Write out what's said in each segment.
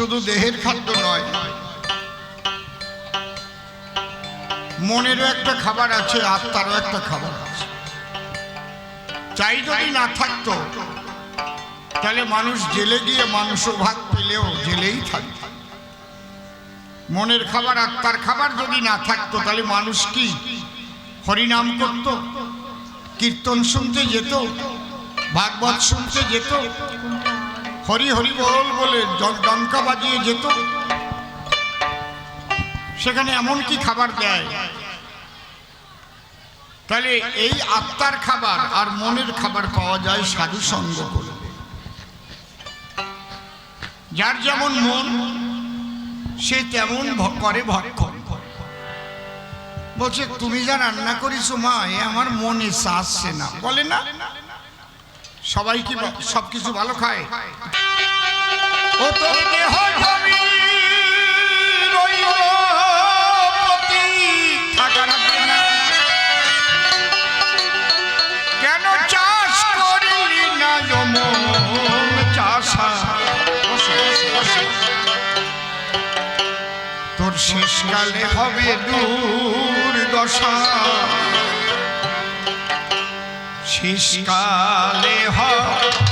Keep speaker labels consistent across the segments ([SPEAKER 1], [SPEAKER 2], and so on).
[SPEAKER 1] শুধু দেহের খাদ্য নয়, মনেরও একটা খাবার আছে, আত্মারও একটা খাবার আছে। চাই যদি না থাকতো, তাহলে মানুষ জেলে গিয়ে মাংস ভাত পেলেও জেলেই থাকত। মনের খাবার, আত্মার খাবার যদি না থাকতো, তাহলে মানুষ কি হরিনাম করত, কীর্তন শুনতে যেত, ভাগবত শুনতে যেত? হরি হরি বল বলে ডঙ্কা বাজিয়ে যেত। সেখানে এমন কি খাবার দেয়? তাহলে এই আত্মার খাবার আর মনের খাবার পাওয়া যায় সাধু সঙ্গ করে। যার যেমন মন, সে তেমন করে ভক্ষণ। বলছে, তুমি যা রান্না করিছো মা, এ আমার মনে আসছে না। বলে না? সবাই কি সব কিছু ভালো খায়। ও। কেন চাষ করলি না যমন চাষা তোর শেষকালে হবে দূর দশা শেষকালে হবে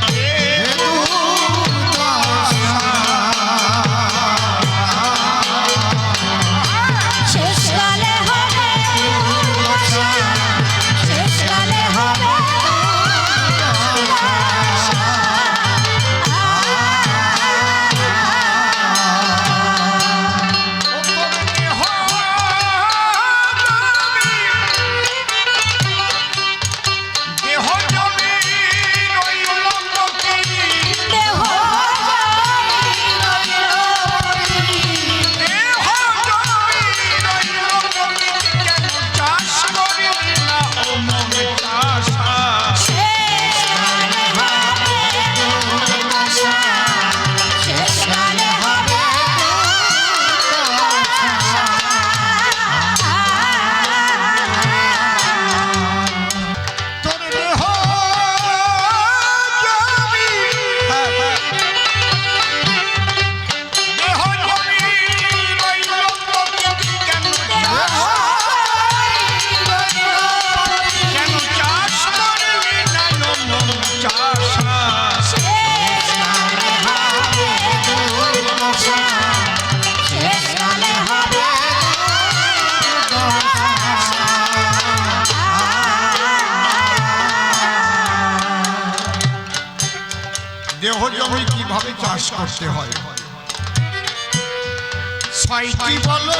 [SPEAKER 1] ছয়টি বলো?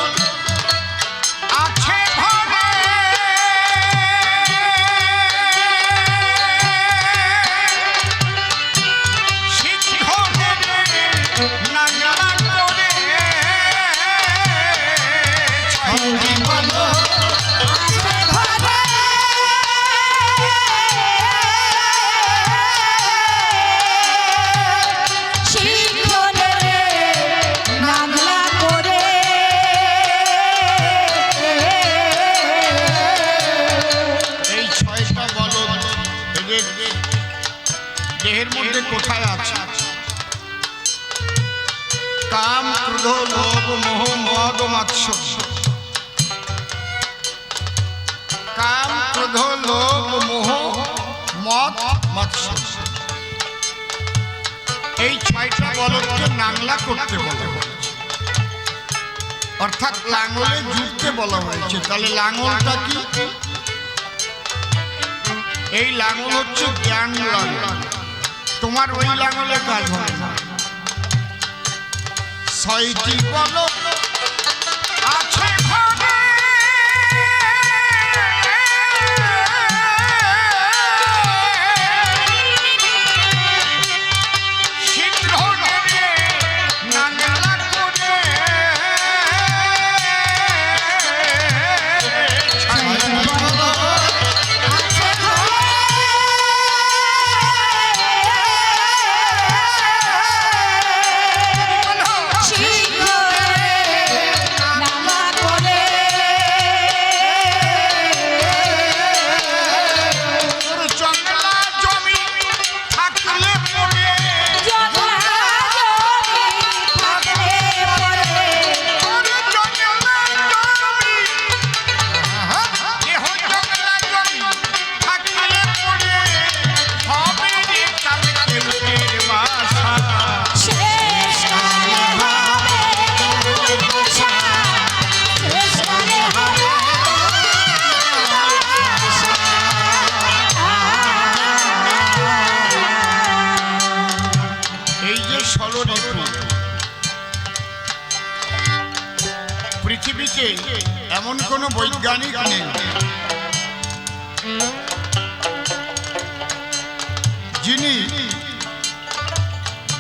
[SPEAKER 1] আছে মদ মাৎসর্য কাম এই ছয়টা বলদকে নাংলা করতে বলা হয়েছে। অর্থাৎ লাঙলে জুড়তে বলা হয়েছে। তাহলে লাঙলটা কি? এই লাঙল হচ্ছে জ্ঞান লাঙল। তোমার ওই লাঙলে কাজ হয় না। ছয়টি বলো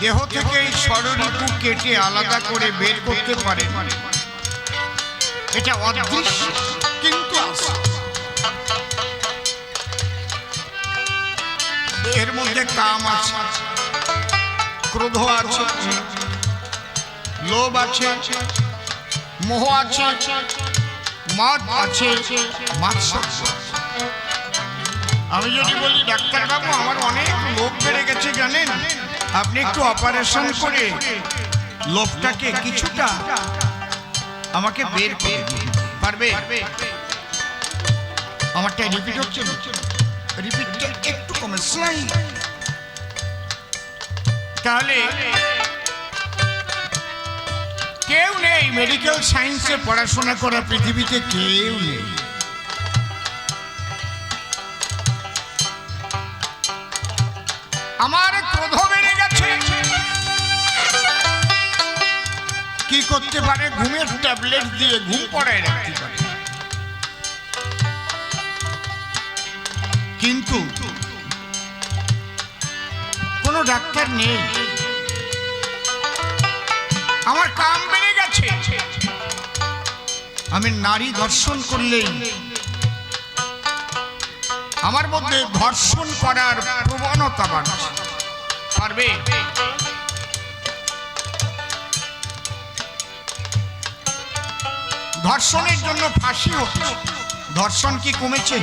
[SPEAKER 1] দেহ থেকে এই ষড়রিপু কেটে আলাদা করে বের করতে পারে। এটা অদৃশ্য কিন্তু এর মধ্যে কাম আছে, ক্রোধ আছে, লোভ আছে, মোহ আছে, মদ আছে, মাৎসর্য। আমি যদি বলি, ডাক্তারবাবু, আমার অনেক লোভ বেড়ে গেছে, জানেন? আপনি একটু অপারেশন করে লোভটাকে কিছুটা আমাকে বের করে পারবে? আমারটা রিপিট হচ্ছে রিপিটটা একটু কমে। স্লাই তাহলে কেউ নেই। মেডিকেল সায়েন্সে পড়াশোনা করা পৃথিবীতে কেউ নেই। আমার করতে পারে, ঘুমের ট্যাবলেট দিয়ে ঘুম পড়ায় রাখতে পারে। কিন্তু কোনো ডাক্তার নেই। আমার কাম বেড়ে গেছে। আমি নারী ধর্ষণ করলেই আমার মধ্যে ধর্ষণ করার প্রবণতা বাড়ছে। পারবে? ধর্ষণের জন্য ফাঁসি হচ্ছে। ধর্ষণ কি কমেছে?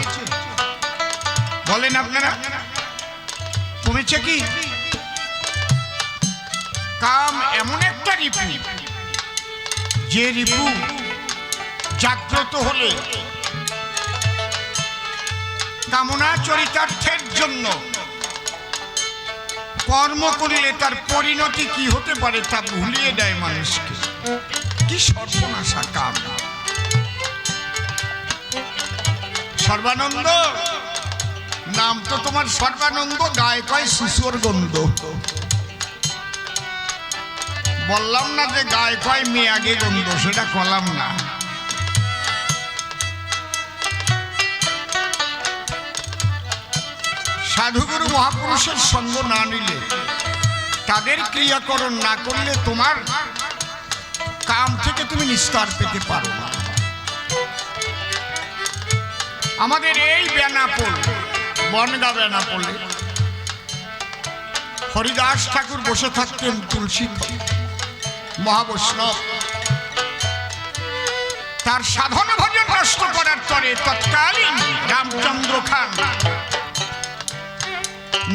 [SPEAKER 1] বলেন আপনারা। কমেছে কি? কাম এমন একটা রিপু, যে রিপু জাগ্রত হলে কামনা চরিতার্থের জন্য কর্ম করলে তার পরিণতি কি হতে পারে তা ভুলিয়ে দেয় মানুষকে। কি সর্বনাশা কাম। সর্বানন্দ। নাম তো তোমার সর্বানন্দ, গায়ে কয় শিশুর গন্ধ। বললাম না যে গায়ে কয় মেয়ে আগে গন্ধ, সেটা কলাম না। সাধুগুরু মহাপুরুষের সঙ্গ না নিলে, তাদের ক্রিয়াকরণ না করলে তোমার কাম থেকে তুমি নিস্তার পেতে পারো না। আমাদের এই বেনাপোল, বনগা বেনাপোলে, হরিদাস ঠাকুর বসে থাকতেন তুলসী মহাবৈষ্ণব। তার সাধন ভজন নষ্ট করার পরে তৎকালীন রামচন্দ্র খান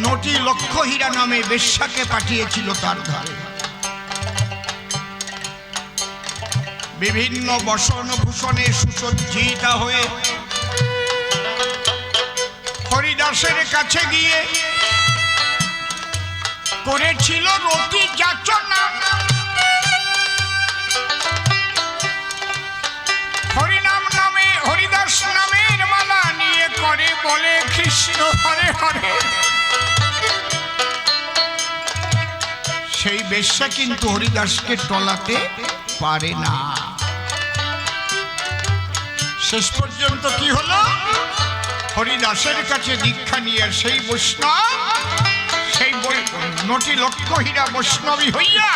[SPEAKER 1] নটি লক্ষ হীরা নামে বেশ্যাকে পাঠিয়েছিল তার ধারে। বিভিন্ন বসন ভূষণে সুসজ্জিতা হয়ে হরিদাসের কাছে গিয়ে করেছিল রতি যাচনা। হরিনাম নামে, হরিদাস নামের মালা নিয়ে করে বলে, কৃষ্ণ, হরে হরে। সেই বেশ্যা কিন্তু হরিদাসকে টলাতে পারে না। শেষ পর্যন্ত কি হলো? হরিদাসের কাছে দীক্ষা নিয়ে সেই বৈষ্ণব, সেই নটি লক্ষ হীরা বৈষ্ণবী হইয়া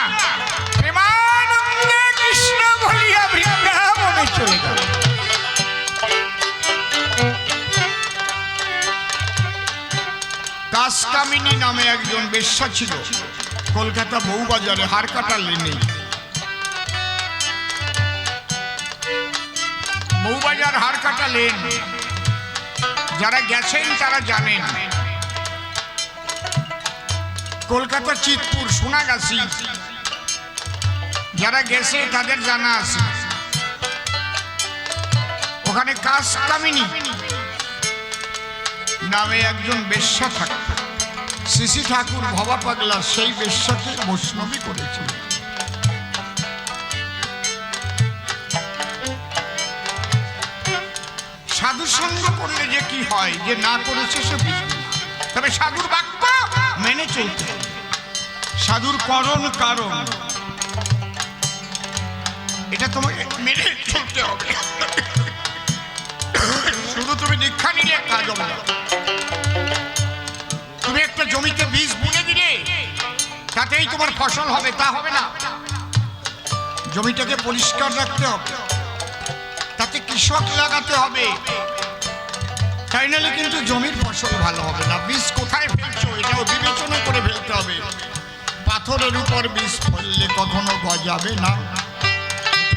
[SPEAKER 1] প্রেমানন্দে কৃষ্ণ বলিয়া বৃন্দাবনে চলে গেল। কাসকামিনী নামে একজন বেশ্যা ছিল। কলকাতা বউবাজারে হারকাটা লেনে। বউবাজার হারকাটা লেন যারা গেছেন, তারা জানেন। কলকাতা চিতপুর, সোনাগাছি। যারা গেছে, তাদের জানা আছে। ওখানে কাজ কামিনী নামে একজন বেশ্যা থাকত শিশি ঠাকুর ভবা পাগলা সেই বেশ্যাকে বৈষ্ণবী করেছিল সঙ্গ করলে যে কি হয়? যে না করেছে সে বুঝবে তবে সাধুর বাক্য মেনে চলতে সাধুর করণ কারণ। এটা তোমাকে মেনে চলতে হবে। শুধু তুমি দীক্ষা নিলে কাজ হবে তুমি একটা জমিতে বীজ বুনে দিলে, তাতেই তোমার ফসল হবে, তা হবে না। জমিটাকে পরিষ্কার রাখতে হবে। তাতে কৃষক লাগাতে হবে। তাই নাহলে কিন্তু জমির ফসল ভালো হবে না। বীজ কোথায় ফেলছো? এটাও বিবেচনা করে ফেলতে হবে। পাথরের উপর বীজ ফেললে কখনো গজাবে না।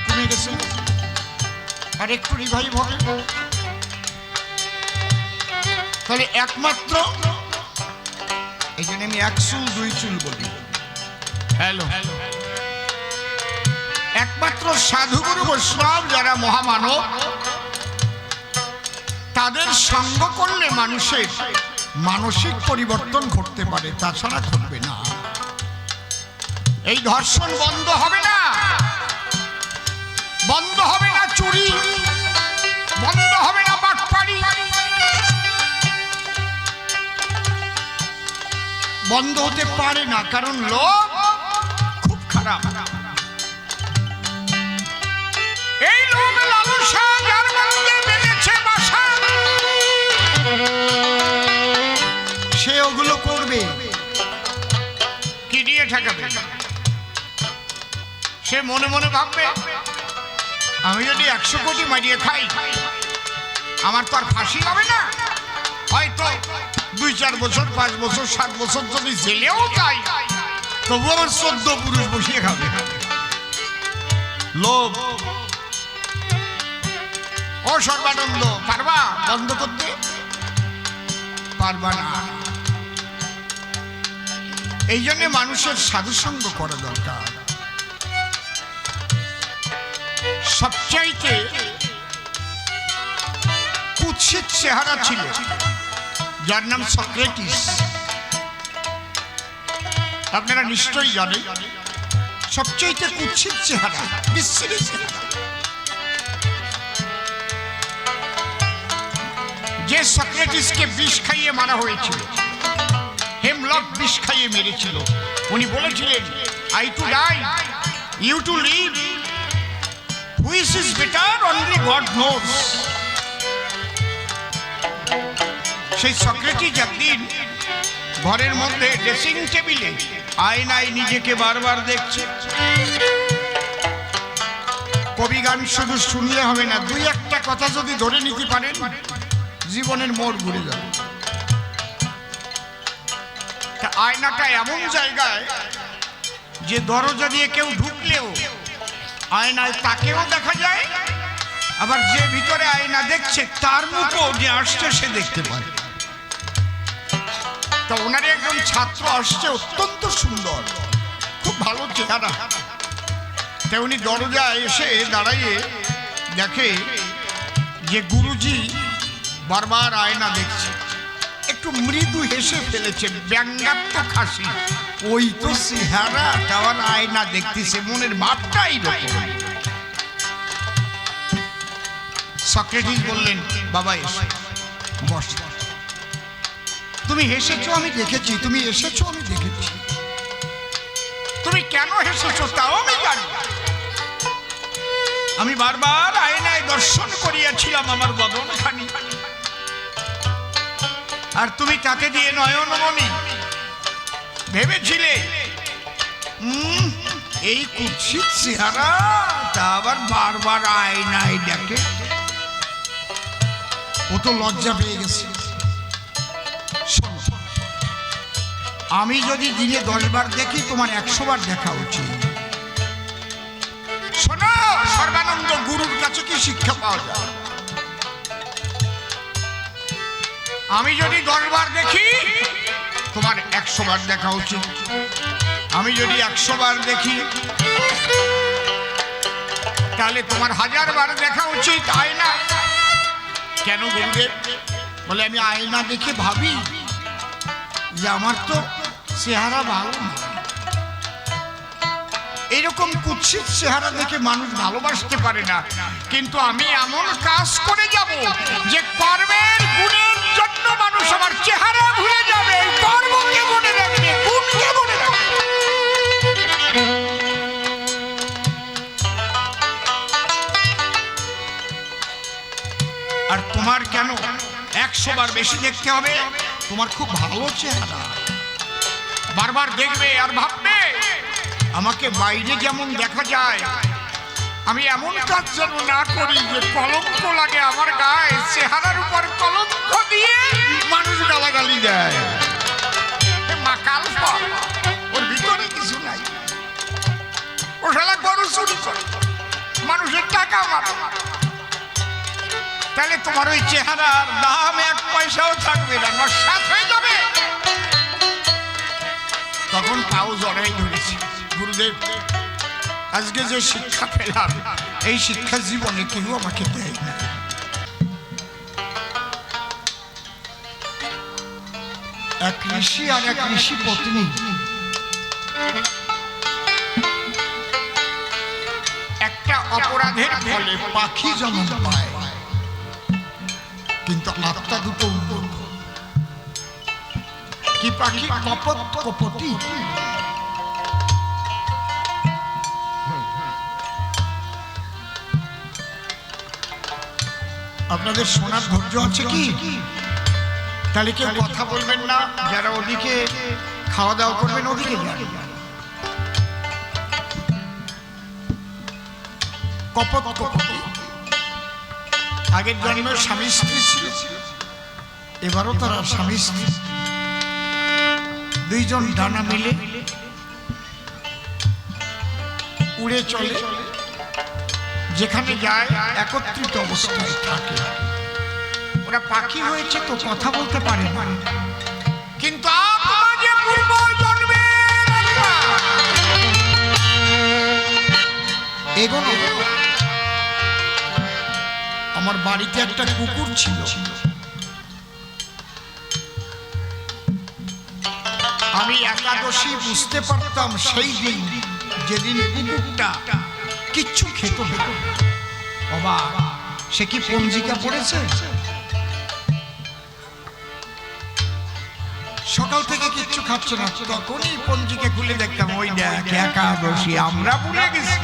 [SPEAKER 1] কমে গেছে? আর একটু রিভাইভ হবে। তাহলে একমাত্র এই জন্য আমি এক চুল, দুই চুল বলি। হ্যালো একমাত্র সাধুগুরু বৈষ্ণব যারা মহামানব তাদের সঙ্গ করলে মানুষের মানসিক পরিবর্তন ঘটতে পারে, তাছাড়া ঘটবে না। এই ধর্ষণ বন্ধ হবে না। বন্ধ হবে না চুরি। বন্ধ হবে না বাটপাড়ি। বন্ধ হতে পারে না, কারণ লোক ঠেকাবে। সে মনে মনে ভাববে, আমি যদি একশো কোটি মারিয়ে খাই, আমার তো আর ফাঁসি হবে না। হয়তো দুই, চার বছর, পাঁচ বছর, সাত বছর যদি জেলেও যাই তবু আমার চোদ্দ পুরুষ বসিয়ে খাবে। লোভ। ও সর্বানন্দ পারবা বন্ধ করতে? পারবা না। এই জন্য মানুষের সাধুসঙ্গ করা দরকার। সবচাইতে কুৎসিত চেহারা ছিল। যার নাম সক্রেটিস। আপনারা নিশ্চয়ই জানেন, সবচাইতে কুৎসিত চেহারা বিশ্রী চেহারা। যে সক্রেটিসকে বিষ খাইয়ে মারা হয়েছিল হেমলক বিষ খাইয়ে মেরেছিল। উনি বলেছিলেন I to die you to live which is better only God knows সেই সক্রেটিস একদিন ঘরের মধ্যে ড্রেসিং টেবিলে আয়নায় নিজেকে বারবার দেখছে। কবি গান শুধু শুনলে হবে না, দুই একটা কথা যদি ধরে নিতে পারেন, জীবনের মোড় ঘুরে যাবে। তা আয়নাটা এমন জায়গায় যে দরজা দিয়ে কেউ ঢুকলেও আয়নায় তাকেও দেখা যায়, আবার যে ভিতরে আয়না দেখছে, তার মুখও যে আসছে সে দেখতে পারে তা ওনার একজন ছাত্র আসছে, অত্যন্ত সুন্দর, খুব ভালো চেহারা। তা উনি দরজায় এসে দাঁড়াইয়ে দেখে যে গুরুজি বারবার আয়না দেখছে। একটু মৃদু হেসে ফেলেছে, ব্যঙ্গাত্মক হাসি। ওই তো চেহারা তার আয়না দেখতেছে, মনের ভাবটাই রকম সক্রেটিস বললেন, বাবা, এসো, বস। তুমি হেসেছো, আমি দেখেছি, তুমি এসেছ, আমি দেখেছি। তুমি কেন হেসেছো, তাও আমি জানি। আমি বারবার আয়নায় দর্শন করিয়াছিলাম আমার বদনখানি আর তুমি তাতে দিয়ে নয়নমণি ভেবেছিলে? এই কুৎসিত চেহারা, তা আবার বারবার আয়নায় দেখে? ও তো লজ্জা পেয়ে গেছে। আমি যদি দিনে দশ বার দেখি, তোমার একশো বার দেখা উচিত। শোনো, সর্বানন্দ গুরুর কাছে কি শিক্ষা পাওয়া যায়? আমি যদি দশ বার দেখি, তোমার একশো বার দেখা উচিত। আমি যদি একশো বার দেখি, তাহলে তোমার হাজার বার দেখা উচিত, আয়না। কেন গুরুদেব? বলে আমি আয়না দেখে ভাবি যে আমার তো চেহারা ভালো না। এরকম কুৎসিত চেহারা দেখে মানুষ ভালোবাসতে পারে না। কিন্তু আমি এমন কাজ করে যাব যে কর্মের গুণের মানুষ আমার চেহারা আর তোমার কেন একশো বার বেশি দেখতে হবে? তোমার খুব ভালো চেহারা। বারবার দেখবে আর ভাববে, আমাকে বাইরে যেমন দেখা যায়, আমি এমন কাজ যেন না করি যে কলঙ্ক লাগে আমার গায়ে, চেহারার উপর কলঙ্ক দিয়ে মানুষ গালাগালি দেয়। তাহলে তোমার ওই চেহারার দাম এক পয়সাও থাকবে না হয়ে যাবে। তখন পাও জড়াই ধরেছি। গুরুদেব, আজকে যে শিক্ষা পেলাম, এই শিক্ষা জীবনে কেউ আমাকে দেয় না ঋষি আর এক ঋষি পত্নী। একটা অপরাধের ফলে পাখি জন্ম পায়। কিন্তু আত্মা দুটো উন্নত কি পাখি কপত কপতি? আপনাদের শোনার ধৈর্য আছে কি? তাহলে কেউ কথা বলবেন না, যারা ওদিকে খাওয়া দাওয়া করবেন ওদিকে আগের জন্মে স্বামী স্ত্রী ছিল, এবারও তারা স্বামী স্ত্রী। দুইজন ডানা মিলে, উড়ে চলে, যেখানে যায় একত্রিত অবস্থায় থাকে। ওরা পাখি হয়েছে তো কথা বলতে পারে কিন্তু আত্মা যে পূর্ব জন্মের এগোনো। আমার বাড়িতে একটা কুকুর ছিল। আমি একাদশী বুঝতে পারতাম সেই দিন যেদিন কুকুরটা কিচ্ছু খেত বাবা সে কি পঞ্জিকা পড়েছে? খাচ্ছে না, তখনই পঞ্জিকা খুলে দেখতাম, ওই দেখ, একাদশী, আমরা ভুলে গেছি।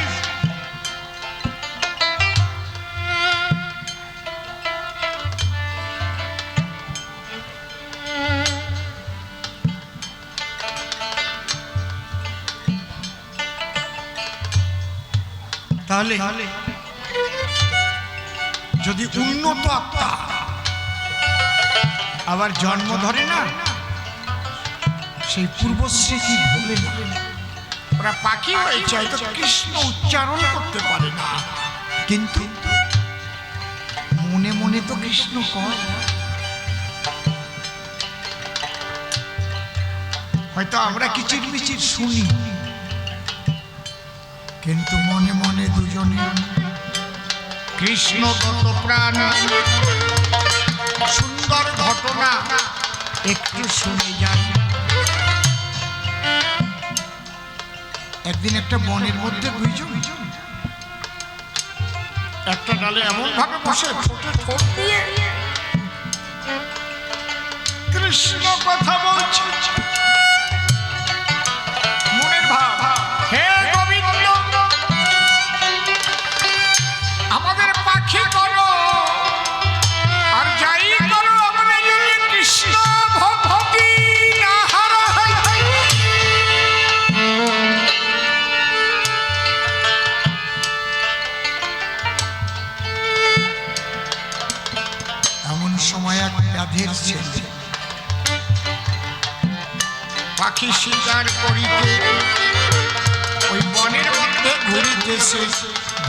[SPEAKER 1] তাহলে, যদি উন্নত আত্মা আবার জন্ম ধরে না সেই পূর্বস্মৃতি ভুলে ওরা পাখি হয়েছে হয়তো কৃষ্ণ উচ্চারণ করতে পারে না। কিন্তু মনে মনে তো কৃষ্ণ কয় হয়তো আমরা কিচির মিচির শুনি। কিন্তু মনে মনে দুজনে কৃষ্ণ কত প্রাণ। সুন্দর ঘটনা একটু শুনে যাই। একদিন একটা বনের মধ্যে দুইজন একটা ডালে এমন ভাবে বসে ঠোঁটে ঠোঁট দিয়ে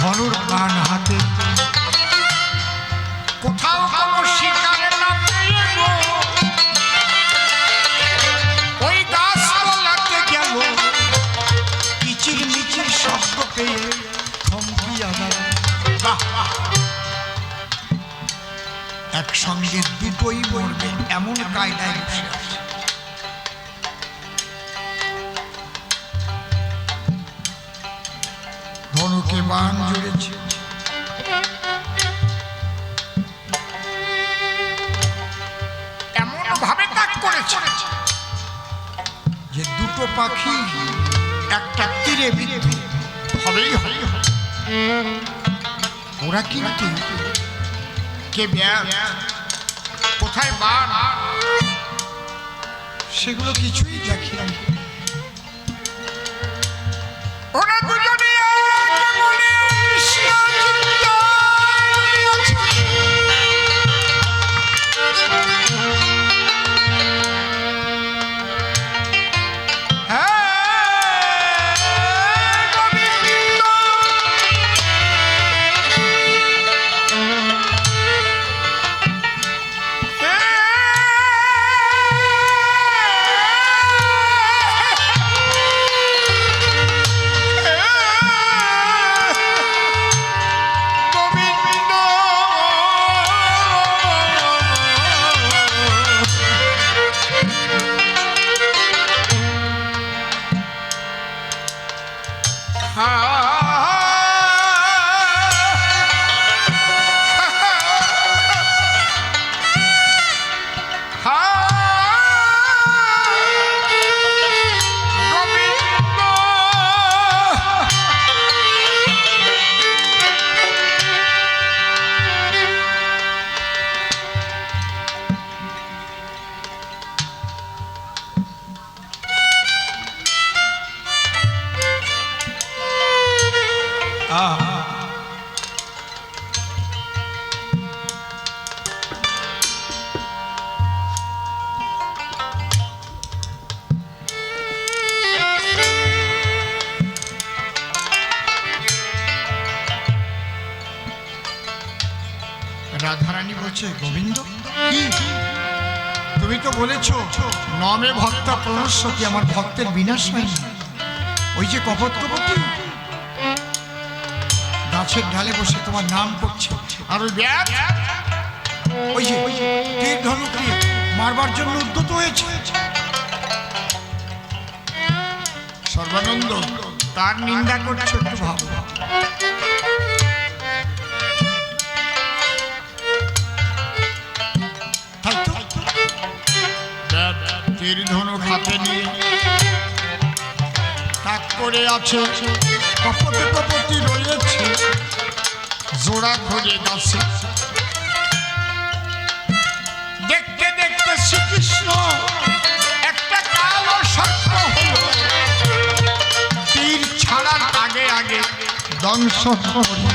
[SPEAKER 1] ধনুর বান হাতে। কোথাও কোনো ওই গাছতলাতে গেল। কিচির মিচির শব্দ পেয়ে। একসঙ্গে দুটোই মরবে, এমন কায়দায় বসে আছে। ধনুকে বান জুড়েছে এমন ভাবে করেছে যে দুটো পাখি একটা তীরে বিদ্ধ। হবেই হবে। ওরা কিন্তু কে ব্যাগ কোথায় বান সেগুলো কিছুই দেখি ওরা দুজনে হ্যাঁ, প্রণস্বতী আমার ভক্তের বিনাশ হয়নি ওই যে কপোৎকপতি গাছের ঢালে বসে তোমার নাম করছে। আর ওই ব্যাগ? ওই যে তীর মারবার জন্য উদ্যত হয়েছে। সর্বানন্দ, তার নিন্দা করছ একটু তীর ধনুক হাতে নিয়ে। তাক করে আছে কপতে কপতি রয়েছে, জোড়া ধরে গাছে। দেখতে দেখতে শ্রীকৃষ্ণ একটা কালো সর্প হলো। তীর ছাড়ার আগে আগে করে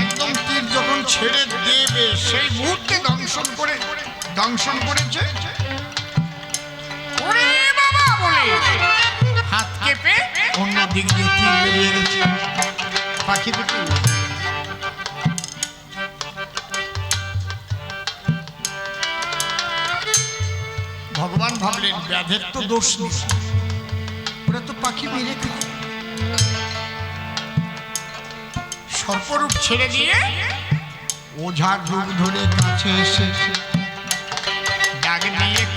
[SPEAKER 1] একদম তীর যখন ছেড়ে দেবে, সেই মুহূর্তে দংশন করে দংশন করেছে? ওরে বাবা বলে। হাত কেঁপে অন্য দিক দিয়ে তীর বেরিয়ে গেছে। পাখি দুটো ভগবান ভাবলেন ব্যাধের তো দোষ নেই। ওরা তো পাখি মেরে খায় সর্পরূপ ছেড়ে দিয়ে ওঝার রূপ ধরে কাছে এসে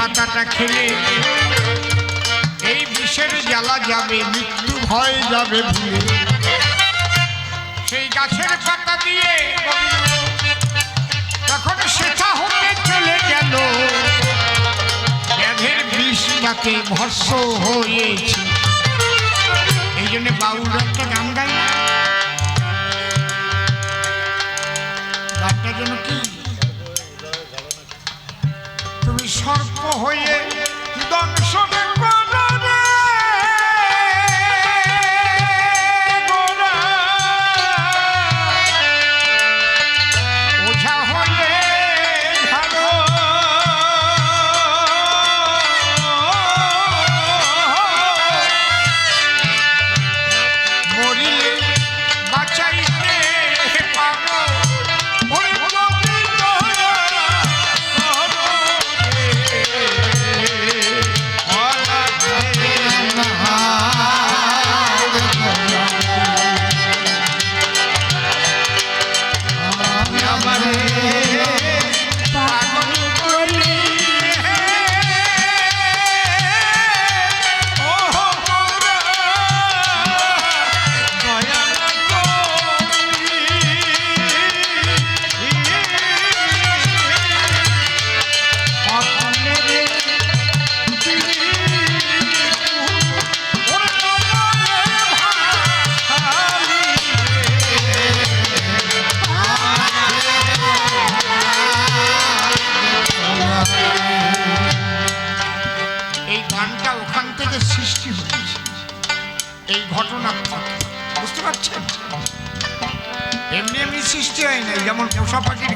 [SPEAKER 1] পাতাটা খেলে এই বিষের জ্বালা যাবে, মৃত্যু ভয় যাবে ভুলে। সেই গাছের পাতা দিয়ে তখন সেটা হতে চলে গেল। ব্যাধের বিষ তাকে ভস্য হয়েছে। এই জন্য বাউল একটা গান গাই গানটা যেন কি সর্প হয়ে দংশন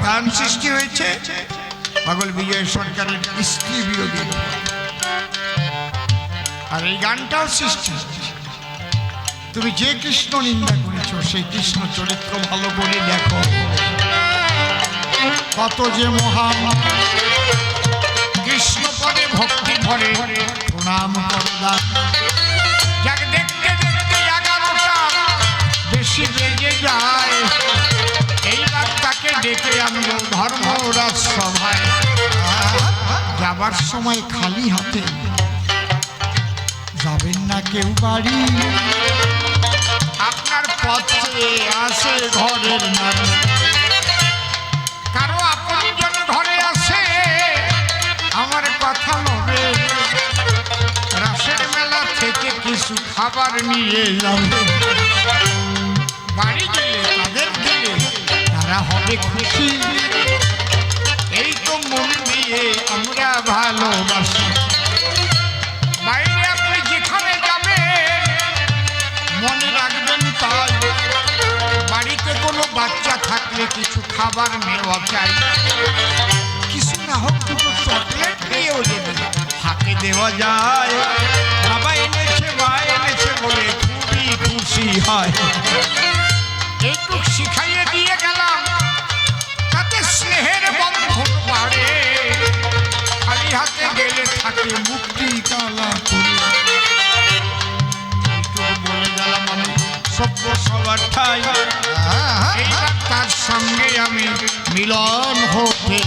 [SPEAKER 1] গান সৃষ্টি হয়েছে। পাগল বিজয় সরকারের স্ত্রী বিরোধী। আর এই গানটাও সৃষ্টি তুমি যে কৃষ্ণ নিন্দা করেছ, সেই কৃষ্ণ চরিত্র ভালো বলে দেখো কত যে মহান কৃষ্ণ পদে ভক্তি ভরে প্রণাম করদান যাক দেখতে দেখতে এগারোটা বেশি বেজে যায়। ডেকে আনব ধর্মরাজ সভায় যাবার সময় খালি হাতে যাবেন না কেউ বাড়ি। আপনার পথে আসে ঘরের নারী কারও আপনজন ঘরে আসে আমার কথা লবে রাসের মেলা থেকে কিছু খাবার নিয়ে যাবে। বাড়ি তারা হবে খুশি। এই তো মন দিয়ে আমরা ভালোবাসি। বাইরে আপনি যেখানে যাবেন রাখবেন তাই। বাড়িতে কোনো বাচ্চা থাকলে কিছু খাবার নেওয়া চাই। কিছু না হোক দুটো চকলেট দিয়েও দেবেন। হাতে দেওয়া যায়। বাবা এনেছে, মা এনেছে বলে খুবই খুশি হয়। একটু শিখাইয়ে দিয়ে গেলাম স্নেহের বন্ধন বাড়ে। খালি হাতে গেলে থাকে মুক্তি কালা বলে গেলাম আমি সভ্য সবার ঠাই। তার সঙ্গে আমি মিলন হতে